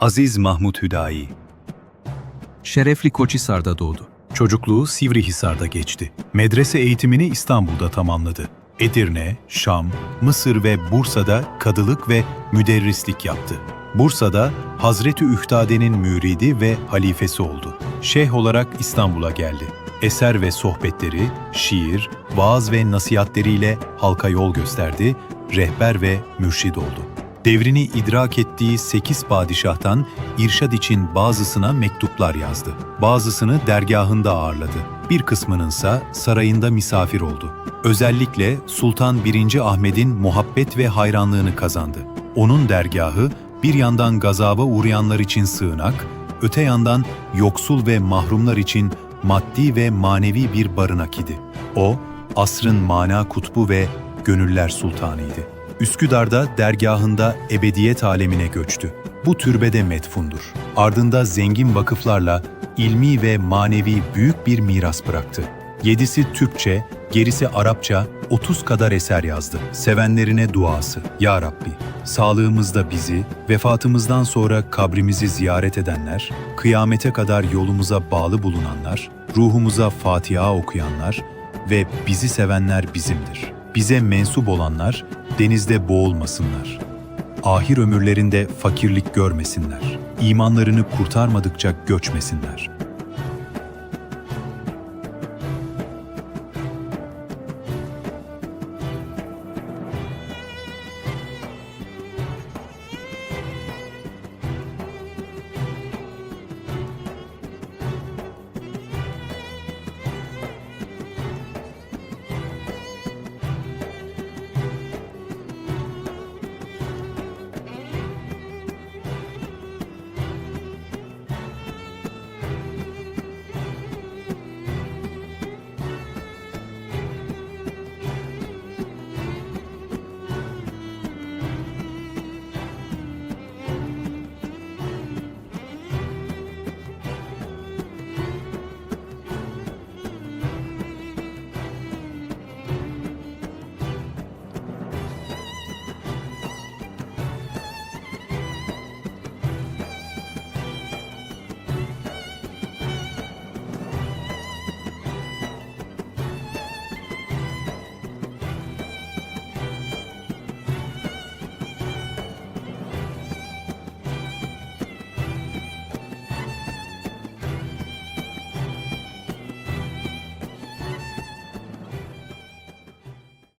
Aziz Mahmut Hüdayi Şerefli Koçhisar'da doğdu. Çocukluğu Sivrihisar'da geçti. Medrese eğitimini İstanbul'da tamamladı. Edirne, Şam, Mısır ve Bursa'da kadılık ve müderrislik yaptı. Bursa'da Hazreti Ühtade'nin müridi ve halifesi oldu. Şeyh olarak İstanbul'a geldi. Eser ve sohbetleri, şiir, vaaz ve nasihatleriyle halka yol gösterdi, rehber ve mürşid oldu. Devrini idrak ettiği sekiz padişahtan irşad için bazısına mektuplar yazdı. Bazısını dergahında ağırladı. Bir kısmınınsa sarayında misafir oldu. Özellikle Sultan 1. Ahmet'in muhabbet ve hayranlığını kazandı. Onun dergahı bir yandan gazaba uğrayanlar için sığınak, öte yandan yoksul ve mahrumlar için maddi ve manevi bir barınak idi. O, asrın mana kutbu ve gönüller sultanıydı. Üsküdar'da dergahında ebediyet alemine göçtü. Bu türbede metfundur. Ardında zengin vakıflarla ilmi ve manevi büyük bir miras bıraktı. Yedisi Türkçe, gerisi Arapça 30 kadar eser yazdı. Sevenlerine duası. Ya Rabbi, sağlığımızda bizi, vefatımızdan sonra kabrimizi ziyaret edenler, kıyamete kadar yolumuza bağlı bulunanlar, ruhumuza Fatiha okuyanlar ve bizi sevenler bizimdir. Bize mensup olanlar denizde boğulmasınlar. Ahir ömürlerinde fakirlik görmesinler. İmanlarını kurtarmadıkça göçmesinler.